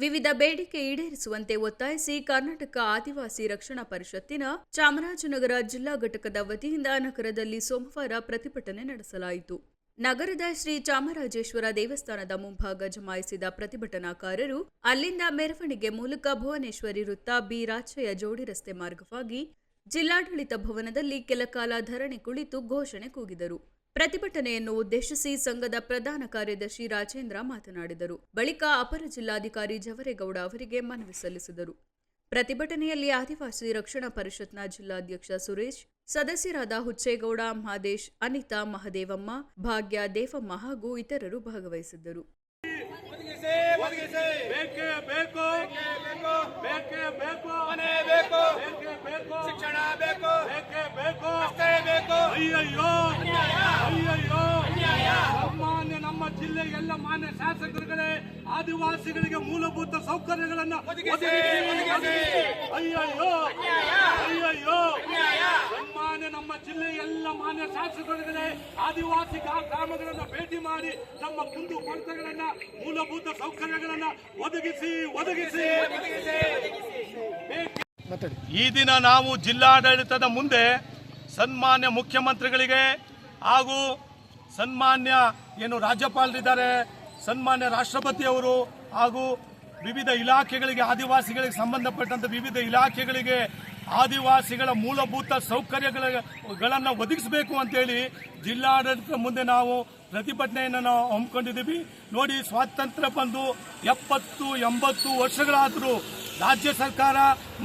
ವಿವಿಧ ಬೇಡಿಕೆ ಈಡೇರಿಸುವಂತೆ ಒತ್ತಾಯಿಸಿ ಕರ್ನಾಟಕ ಆದಿವಾಸಿ ರಕ್ಷಣಾ ಪರಿಷತ್ತಿನ ಚಾಮರಾಜನಗರ ಜಿಲ್ಲಾ ಘಟಕದ ವತಿಯಿಂದ ನಗರದಲ್ಲಿ ಸೋಮವಾರ ಪ್ರತಿಭಟನೆ ನಡೆಸಲಾಯಿತು. ನಗರದ ಶ್ರೀ ಚಾಮರಾಜೇಶ್ವರ ದೇವಸ್ಥಾನದ ಮುಂಭಾಗ ಜಮಾಯಿಸಿದ ಪ್ರತಿಭಟನಾಕಾರರು ಅಲ್ಲಿಂದ ಮೆರವಣಿಗೆ ಮೂಲಕ ಭುವನೇಶ್ವರಿ ವೃತ್ತ ಬಿ ಜೋಡಿ ರಸ್ತೆ ಮಾರ್ಗವಾಗಿ ಜಿಲ್ಲಾಡಳಿತ ಭವನದಲ್ಲಿ ಕೆಲಕಾಲ ಧರಣಿ ಕುಳಿತು ಘೋಷಣೆ ಕೂಗಿದರು. ಪ್ರತಿಭಟನೆಯನ್ನು ಉದ್ದೇಶಿಸಿ ಸಂಘದ ಪ್ರಧಾನ ಕಾರ್ಯದರ್ಶಿ ರಾಜೇಂದ್ರ ಮಾತನಾಡಿದರು. ಬಳಿಕ ಅಪರ ಜಿಲ್ಲಾಧಿಕಾರಿ ಜವರೇಗೌಡ ಅವರಿಗೆ ಮನವಿ ಸಲ್ಲಿಸಿದರು. ಪ್ರತಿಭಟನೆಯಲ್ಲಿ ಆದಿವಾಸಿ ರಕ್ಷಣಾ ಪರಿಷತ್ನ ಜಿಲ್ಲಾಧ್ಯಕ್ಷ ಸುರೇಶ್ ಸದಸ್ಯರಾದ ಹುಚ್ಚೇಗೌಡ ಮಹಾದೇಶ್ ಅನಿತಾ ಮಹದೇವಮ್ಮ ಭಾಗ್ಯ ದೇವಮ್ಮ ಹಾಗೂ ಇತರರು ಭಾಗವಹಿಸಿದ್ದರು. ಒದಗಿಸಿ ಸಾಮಾನ್ಯ ನಮ್ಮ ಜಿಲ್ಲೆ ಎಲ್ಲ ಮಾನ್ಯ ಶಾಸಕರುಗಳೇ ಆದಿವಾಸಿಗಳಿಗೆ ಮೂಲಭೂತ ಸೌಕರ್ಯಗಳನ್ನು ಒದಗಿಸಿ, ಒದಗಿಸಿ. ಅಯ್ಯಯ್ಯೋ ಅಯ್ಯಯ್ಯೋ. ಸನ್ಮಾನ್ಯ ನಮ್ಮ ಜಿಲ್ಲೆ ಎಲ್ಲ ಮಾನ್ಯ ಶಾಸಕರುಗಳೇ ಆದಿವಾಸಿ ಗ್ರಾಮಗಳನ್ನು ಗ್ರಾಮಗಳನ್ನ ಭೇಟಿ ಮಾಡಿ ನಮ್ಮ ಕುಂದು ಕೊರತೆಗಳನ್ನ ಮೂಲಭೂತ ಸೌಕರ್ಯಗಳನ್ನ ಒದಗಿಸಿ ಒದಗಿಸಿ. ಈ ದಿನ ನಾವು ಜಿಲ್ಲಾಡಳಿತದ ಮುಂದೆ ಸನ್ಮಾನ್ಯ ಮುಖ್ಯಮಂತ್ರಿಗಳಿಗೆ ಹಾಗೂ ಸನ್ಮಾನ್ಯ ಏನು ರಾಜ್ಯಪಾಲರಿದ್ದಾರೆ, ಸನ್ಮಾನ್ಯ ರಾಷ್ಟ್ರಪತಿಯವರು ಹಾಗೂ ವಿವಿಧ ಇಲಾಖೆಗಳಿಗೆ, ಆದಿವಾಸಿಗಳಿಗೆ ಸಂಬಂಧಪಟ್ಟಂತ ವಿವಿಧ ಇಲಾಖೆಗಳಿಗೆ ಆದಿವಾಸಿಗಳ ಮೂಲಭೂತ ಸೌಕರ್ಯಗಳನ್ನು ಒದಗಿಸಬೇಕು ಅಂತೇಳಿ ಜಿಲ್ಲಾಡಳಿತದ ಮುಂದೆ ನಾವು ಪ್ರತಿಭಟನೆಯನ್ನು ನಾವು ಹಮ್ಮಿಕೊಂಡಿದ್ದೀವಿ. ನೋಡಿ, ಸ್ವಾತಂತ್ರ್ಯ ಬಂದು ಎಪ್ಪತ್ತು, ಎಂಬತ್ತು ವರ್ಷಗಳಾದರೂ ರಾಜ್ಯ ಸರ್ಕಾರ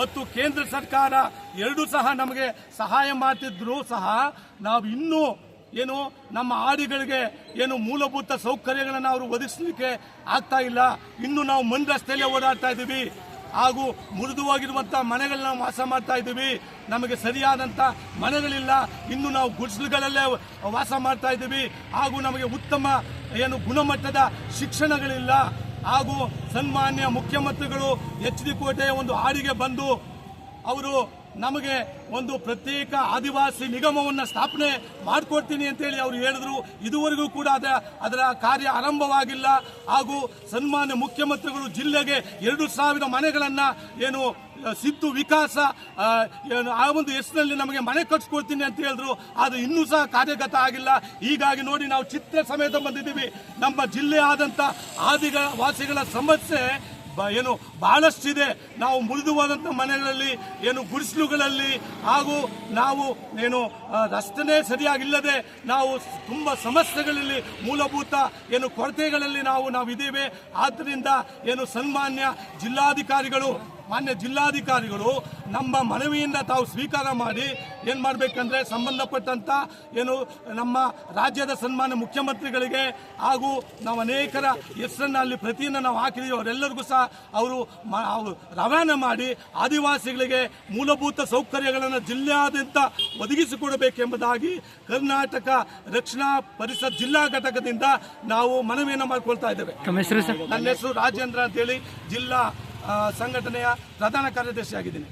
ಮತ್ತು ಕೇಂದ್ರ ಸರ್ಕಾರ ಎರಡೂ ಸಹ ನಮಗೆ ಸಹಾಯ ಮಾಡ್ತಿದ್ರು ಸಹ ನಾವು ಇನ್ನೂ ಏನು ನಮ್ಮ ಆಡಿಗಳಿಗೆ ಏನು ಮೂಲಭೂತ ಸೌಕರ್ಯಗಳನ್ನು ಅವರು ಒದಗಿಸಲಿಕ್ಕೆ ಆಗ್ತಾ ಇಲ್ಲ. ಇನ್ನು ನಾವು ಮಣ್ ರಸ್ತೆಯಲ್ಲೇ ಓಡಾಡ್ತಾ ಇದ್ದೀವಿ. ಹಾಗೂ ಮೃದುವಾಗಿರುವಂಥ ಮನೆಗಳನ್ನ ವಾಸ ಮಾಡ್ತಾ ಇದ್ದೀವಿ. ನಮಗೆ ಸರಿಯಾದಂಥ ಮನೆಗಳಿಲ್ಲ. ಇನ್ನು ನಾವು ಗುಡಿಸಲುಗಳಲ್ಲೇ ವಾಸ ಮಾಡ್ತಾ ಇದ್ದೀವಿ. ಹಾಗೂ ನಮಗೆ ಉತ್ತಮ ಏನು ಗುಣಮಟ್ಟದ ಶಿಕ್ಷಣಗಳಿಲ್ಲ. ಹಾಗೂ ಸನ್ಮಾನ್ಯ ಮುಖ್ಯಮಂತ್ರಿಗಳು ಎಚ್ ಡಿ ಕೋಟೆಯ ಒಂದು ಹಾಡಿಗೆ ಬಂದು ಅವರು ನಮಗೆ ಒಂದು ಪ್ರತ್ಯೇಕ ಆದಿವಾಸಿ ನಿಗಮವನ್ನು ಸ್ಥಾಪನೆ ಮಾಡಿಕೊಡ್ತೀನಿ ಅಂತೇಳಿ ಅವರು ಹೇಳಿದ್ರು. ಇದುವರೆಗೂ ಕೂಡ ಅದರ ಅದರ ಕಾರ್ಯ ಆರಂಭವಾಗಿಲ್ಲ. ಹಾಗೂ ಸನ್ಮಾನ್ಯ ಮುಖ್ಯಮಂತ್ರಿಗಳು ಜಿಲ್ಲೆಗೆ ಎರಡು ಸಾವಿರ ಮನೆಗಳನ್ನು ಏನು ಸಿದ್ದು ವಿಕಾಸ ಆ, ಒಂದು ಹೆಸರಿನಲ್ಲಿ ನಮಗೆ ಮನೆ ಕಟ್ಸ್ಕೊಡ್ತೀನಿ ಅಂತ ಹೇಳಿದ್ರು. ಅದು ಇನ್ನೂ ಸಹ ಕಾರ್ಯಗತ ಆಗಿಲ್ಲ. ಹೀಗಾಗಿ ನೋಡಿ ನಾವು ಚಿತ್ರ ಸಮೇತ ಬಂದಿದ್ದೀವಿ. ನಮ್ಮ ಜಿಲ್ಲೆ ಆದಂಥ ಆದಿಗ ವಾಸಿಗಳ ಸಮಸ್ಯೆ ಏನು ಬಹಳಷ್ಟಿದೆ. ನಾವು ಮುರಿದು ಹೋದಂಥ ಮನೆಗಳಲ್ಲಿ, ಏನು ಗುಡಿಸಲುಗಳಲ್ಲಿ, ಹಾಗೂ ನಾವು, ಏನು ರಸ್ತೆನೇ ಸರಿಯಾಗಿಲ್ಲದೆ ನಾವು ತುಂಬ ಸಮಸ್ಯೆಗಳಲ್ಲಿ, ಮೂಲಭೂತ, ಏನು ಕೊರತೆಗಳಲ್ಲಿ ನಾವು ನಾವು ಇದ್ದೀವಿ ಆದ್ದರಿಂದ, ಏನು ಸನ್ಮಾನ್ಯ ಜಿಲ್ಲಾಧಿಕಾರಿಗಳು ಮಾನ್ಯ ಜಿಲ್ಲಾಧಿಕಾರಿಗಳು ನಮ್ಮ ಮನವಿಯಿಂದ ತಾವು ಸ್ವೀಕಾರ ಮಾಡಿ ಏನು ಮಾಡಬೇಕಂದ್ರೆ ಸಂಬಂಧಪಟ್ಟಂಥ ಏನು ನಮ್ಮ ರಾಜ್ಯದ ಸನ್ಮಾನ್ಯ ಮುಖ್ಯಮಂತ್ರಿಗಳಿಗೆ ಹಾಗೂ ನಾವು ಅನೇಕರ ಹೆಸರನ್ನು ಅಲ್ಲಿ ಪ್ರತಿಯನ್ನು ನಾವು ಹಾಕಿದೀವಿ. ಅವರೆಲ್ಲರಿಗೂ ಸಹ ಅವರು ರವಾನೆ ಮಾಡಿ ಆದಿವಾಸಿಗಳಿಗೆ ಮೂಲಭೂತ ಸೌಕರ್ಯಗಳನ್ನು ಜಿಲ್ಲೆಯಾದ್ಯಂತ ಒದಗಿಸಿಕೊಡಬೇಕೆಂಬುದಾಗಿ ಕರ್ನಾಟಕ ರಕ್ಷಣಾ ಪರಿಷತ್ ಜಿಲ್ಲಾ ಘಟಕದಿಂದ ನಾವು ಮನವಿಯನ್ನು ಮಾಡಿಕೊಳ್ತಾ ಇದ್ದೇವೆ. ನನ್ನ ಹೆಸರು ರಾಜೇಂದ್ರ ಅಂತೇಳಿ. ಜಿಲ್ಲಾ ಸಂಘಟನೆಯ ಪ್ರಧಾನ ಕಾರ್ಯದರ್ಶಿಯಾಗಿದ್ದೇನೆ.